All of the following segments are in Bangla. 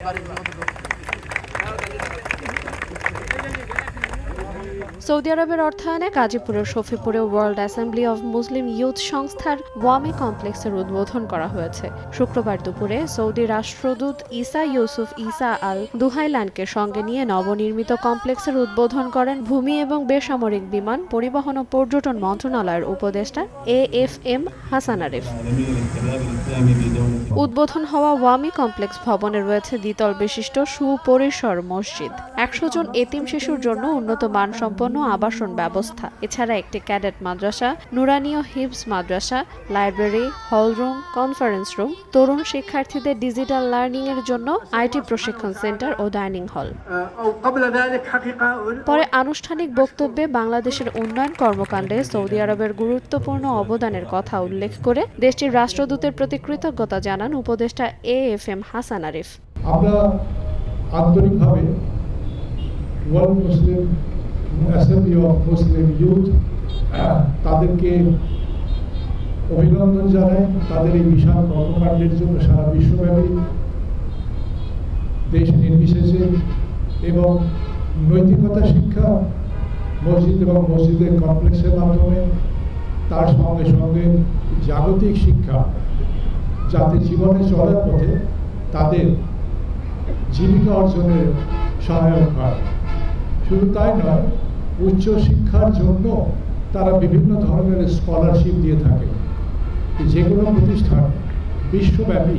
Gracias. সৌদি আরবের অর্থায়নে গাজীপুরের শফিপুরে World Assembly of Muslim Youth সংস্থার ওয়ামি কমপ্লেক্সের উদ্বোধন করা হয়েছে। শুক্রবার দুপুরে সৌদি রাষ্ট্রদূত ইসা ইউসুফ ইসা আল দুহাইলানকে সঙ্গে নিয়ে নবনির্মিত কমপ্লেক্সের উদ্বোধন করেন ভূমি এবং বেসামরিক বিমান পরিবহন ও পর্যটন মন্ত্রণালয়ের উপদেষ্টা A F M Hasan Arif. উদ্বোধন হওয়া ওয়ামি কমপ্লেক্স ভবনে রয়েছে দ্বিতল বিশিষ্ট সুপরিসর মসজিদ। একশো জন এতিম শিশুর জন্য উন্নত মানসম্পন্ন গণ আবাসন ব্যবস্থা, এছাড়া একটি ক্যাডেট মাদ্রাসা, নুরানীয় হিবস মাদ্রাসা, library, hall room, conference room, তরুণ শিক্ষার্থীদের ডিজিটাল লার্নিং এর জন্য আইটি প্রশিক্ষণ সেন্টার ও ডাইনিং হল। পরে আনুষ্ঠানিক বক্তব্যে বাংলাদেশের উন্নয়ন কর্মকাণ্ডে সৌদি আরবের গুরুত্বপূর্ণ অবদানের কথা উল্লেখ করে দেশটির রাষ্ট্রদূতের প্রতি কৃতজ্ঞতা জানান উপদেষ্টা A F M Hasan Arif. আমরা আন্তরিকভাবে World Muslim Assembly of Muslim Youth তাদেরকে অভিনন্দন জানাই। তাদের এই বিশাল কর্মকাণ্ডের জন্য সারা বিশ্বব্যাপী দেশ নির্বিশেষে এবং নৈতিকতা শিক্ষা মসজিদ এবং মসজিদের কমপ্লেক্সের মাধ্যমে তার সঙ্গে সঙ্গে জাগতিক শিক্ষা, যাতে জীবনে চলার পথে তাদের জীবিকা অর্জনের সহায়ক হয়। শুধু তাই নয়, উচ্চ শিক্ষার জন্য তারা বিভিন্ন ধরনের স্কলারশিপ দিয়ে থাকে। যে কোনো প্রতিষ্ঠান বিশ্বব্যাপী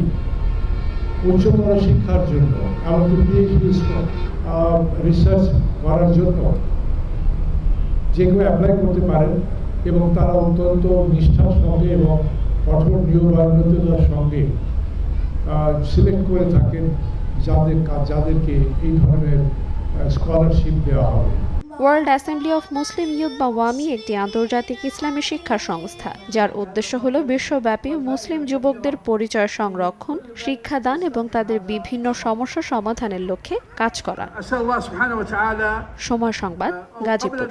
উচ্চতর শিক্ষার জন্য এমনকি পিএইচডি রিসার্চ করার জন্য যে কেউ অ্যাপ্লাই করতে পারেন এবং তারা অত্যন্ত নিষ্ঠার সঙ্গে এবং কঠোর নিয়মানুগতার সঙ্গে সিলেক্ট করে থাকেন যাদের যাদেরকে এই ধরনের স্কলারশিপ দেওয়া হবে World Assembly of Muslim Youth বা ওয়ামি একটি আন্তর্জাতিক ইসলামী শিক্ষা সংস্থা যার উদ্দেশ্য হল বিশ্বব্যাপী মুসলিম যুবকদের পরিচয় সংরক্ষণ শিক্ষাদান এবং তাদের বিভিন্ন সমস্যা সমাধানের লক্ষ্যে কাজ করা। সময় সংবাদ গাজীপুর।